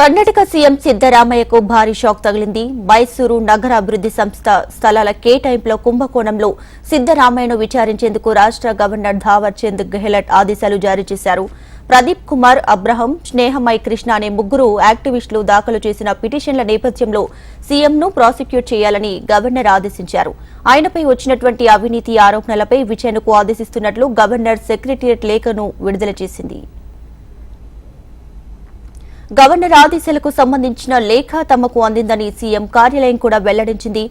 Karnataka CM సిద్దరామయ్యకు భారీ shock తగిలింది. మైసూరు నగర అభివృద్ది సంస్థ స్థలాల కేటాయింపులో కుంభకోణంలో సిద్దరామయ్యను విచారించేందుకు రాష్ట్ర గవర్నర్ ధావర్ చంద్ గెహ్లట్ ఆదేశాలు జారీ చేశారు. ప్రదీప్ కుమార్ అబ్రహం స్నేహమై కృష్ణ అనే ముగ్గురు యాక్టివిస్టులు దాఖలు చేసిన పిటిషన్ల నేపథ్యంలో సీఎంను ప్రాసిక్యూట్ చేయాలని గవర్నర్ ఆదేశించారు. ఆయనపై వచ్చినటువంటి అవినీతి ఆరోపణలపై విచారణకు ఆదేశిస్తున్నట్లు గవర్నర్ సెక్రటరియట్ లేఖను విడుదల చేసింది. గవర్నర్ ఆదేశాలకు సంబంధించిన లేఖ తమకు అందిందని సీఎం కార్యాలయం కూడా వెల్లడించింది.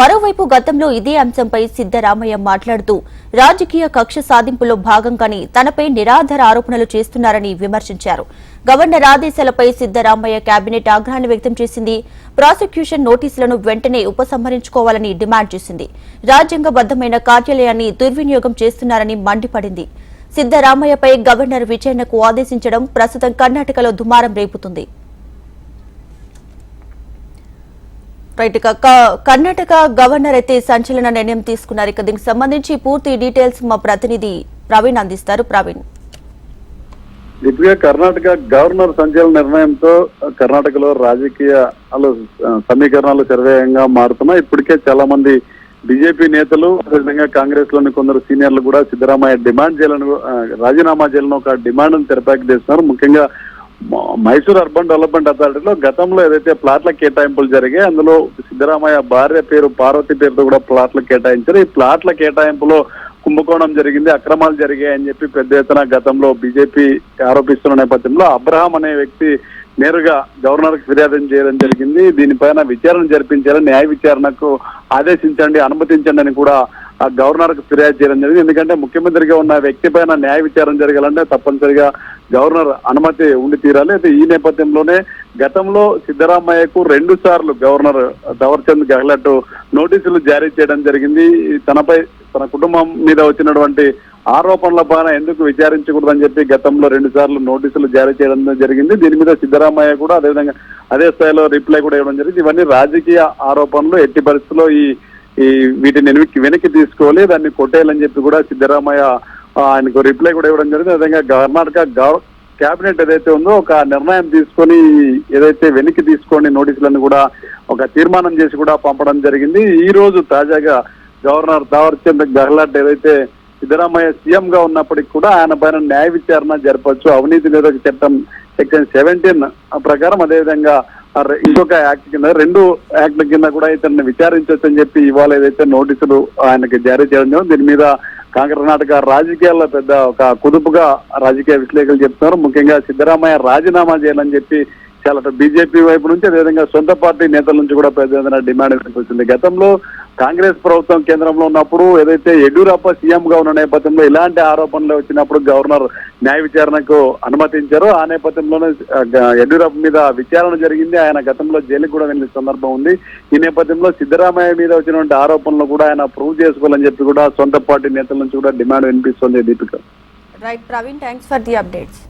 మరోవైపు గతంలో ఇదే అంశంపై సిద్దరామయ్య మాట్లాడుతూ రాజకీయ కక్ష సాధింపులో భాగంగానే తనపై నిరాధార ఆరోపణలు చేస్తున్నారని విమర్శించారు. గవర్నర్ ఆదేశాలపై సిద్దరామయ్య కేబినెట్ ఆగ్రహాన్ని వ్యక్తం చేసింది. ప్రాసిక్యూషన్ నోటీసులను వెంటనే ఉపసంహరించుకోవాలని డిమాండ్ చేసింది. రాజ్యాంగబద్దమైన కార్యాలయాన్ని దుర్వినియోగం చేస్తున్నారని మండిపడింది. సిద్దరామయ్యపై గవర్నర్ విచారణకు ఆదేశించడం ప్రస్తుతం కర్ణాటకలో దుమారం రేపుతుంది. రైట్ కర్ణాటక గవర్నర్ అయితే సంచలన నిర్ణయం తీసుకున్నారు. ఇక దీనికి సంబంధించి పూర్తి డీటెయిల్స్ మా ప్రతినిధి ప్రవీణ్ అందిస్తారు. ప్రవీణ్. దీపిక కర్ణాటక గవర్నర్ సంచలన నిర్ణయంతో కర్ణాటకలో రాజకీయాలు సమీకరణాలు శరవేగంగా మారుతున్నాయి. ఇప్పటికే చాలా మంది బీజేపీ నేతలు అదేవిధంగా కాంగ్రెస్లోని కొందరు సీనియర్లు కూడా సిద్దరామయ్య డిమాండ్ చేయాలని రాజీనామా చేయాలని ఒక డిమాండ్ తెరపాకి తెస్తున్నారు. ముఖ్యంగా మైసూర్ అర్బన్ డెవలప్మెంట్ అథారిటీలో గతంలో ఏదైతే ప్లాట్ల కేటాయింపులు జరిగాయి అందులో సిద్దరామయ్య భార్య పేరు పార్వతి పేరుతో కూడా ప్లాట్లు కేటాయించారు. ఈ ప్లాట్ల కేటాయింపులో కుంభకోణం జరిగింది అక్రమాలు జరిగాయి అని చెప్పి పెద్ద ఎత్తున గతంలో బీజేపీ ఆరోపిస్తున్న నేపథ్యంలో అబ్రహాం అనే వ్యక్తి నేరుగా గవర్నర్కు ఫిర్యాదు చేయడం జరిగింది. దీనిపైన విచారణ జరిపించాలని న్యాయ విచారణకు ఆదేశించండి అనుమతించండి అని కూడా ఆ గవర్నర్కు ఫిర్యాదు చేయడం జరిగింది. ఎందుకంటే ముఖ్యమంత్రిగా ఉన్న వ్యక్తి పైన న్యాయ విచారణ జరగాలంటే తప్పనిసరిగా గవర్నర్ అనుమతి ఉండి తీరాలి. అయితే ఈ నేపథ్యంలోనే గతంలో సిద్దరామయ్యకు రెండు సార్లు గవర్నర్ దవర్చంద్ గెహ్లట్ నోటీసులు జారీ చేయడం జరిగింది. తనపై తన కుటుంబం మీద వచ్చినటువంటి ఆరోపణల పైన ఎందుకు విచారించకూడదని చెప్పి గతంలో రెండు సార్లు నోటీసులు జారీ చేయడం జరిగింది. దీని మీద సిద్దరామయ్య కూడా అదేవిధంగా అదే స్థాయిలో రిప్లై కూడా ఇవ్వడం జరిగింది. ఇవన్నీ రాజకీయ ఆరోపణలు. ఎట్టి పరిస్థితుల్లో ఈ ఈ వీటిని వెనక్కి వెనక్కి తీసుకోవాలి దాన్ని కొట్టేయాలని చెప్పి కూడా సిద్ధరామయ్య ఆయనకు రిప్లై కూడా ఇవ్వడం జరిగింది. అదేవిధంగా కర్ణాటక గవ- క్యాబినెట్ ఏదైతే ఉందో ఒక నిర్ణయం తీసుకొని ఏదైతే వెనక్కి తీసుకొని నోటీసులను కూడా ఒక తీర్మానం చేసి కూడా పంపడం జరిగింది. ఈ రోజు తాజాగా గవర్నర్ తావర్చంద్ గెహ్లాట్ ఏదైతే సిద్ధరామయ్య సీఎం గా ఉన్నప్పటికీ కూడా ఆయన పైన న్యాయ విచారణ జరపచ్చు అవినీతి నిరోధక చట్టం సెక్షన్ సెవెంటీన్ ప్రకారం అదేవిధంగా ఇంకొక యాక్ట్ కింద రెండు యాక్ట్ల కింద కూడా ఇతన్ని విచారించొచ్చని చెప్పి ఇవాళ ఏదైతే నోటీసులు ఆయనకి జారీ చేయడం దీని మీద కర్ణాటక రాజకీయాల్లో పెద్ద ఒక కుదుపుగా రాజకీయ విశ్లేషకులు చెప్తున్నారు. ముఖ్యంగా సిద్దరామయ్య రాజీనామా చేయాలని చెప్పి చాలా బీజేపీ వైపు నుంచి అదేవిధంగా సొంత పార్టీ నేతల నుంచి కూడా పెద్ద డిమాండ్ వినిపిస్తుంది గతంలో కాంగ్రెస్ ప్రభుత్వం కేంద్రంలో ఉన్నప్పుడు ఏదైతే యడ్యూరప్ప సీఎం గా ఉన్న నేపథ్యంలో ఇలాంటి ఆరోపణలు వచ్చినప్పుడు గవర్నర్ న్యాయ విచారణకు అనుమతించారు. ఆ నేపథ్యంలోనే యడ్యూరప్ప మీద విచారణ జరిగింది. ఆయన గతంలో జైలుకు కూడా వెళ్ళిన సందర్భం ఉంది. ఈ నేపథ్యంలో సిద్దరామయ్య మీద వచ్చినటువంటి ఆరోపణలు కూడా ఆయన ప్రూవ్ చేసుకోవాలని చెప్పి కూడా సొంత పార్టీ నేతల నుంచి కూడా డిమాండ్ వినిపిస్తుంది Deepika. Right Praveen thanks for the updates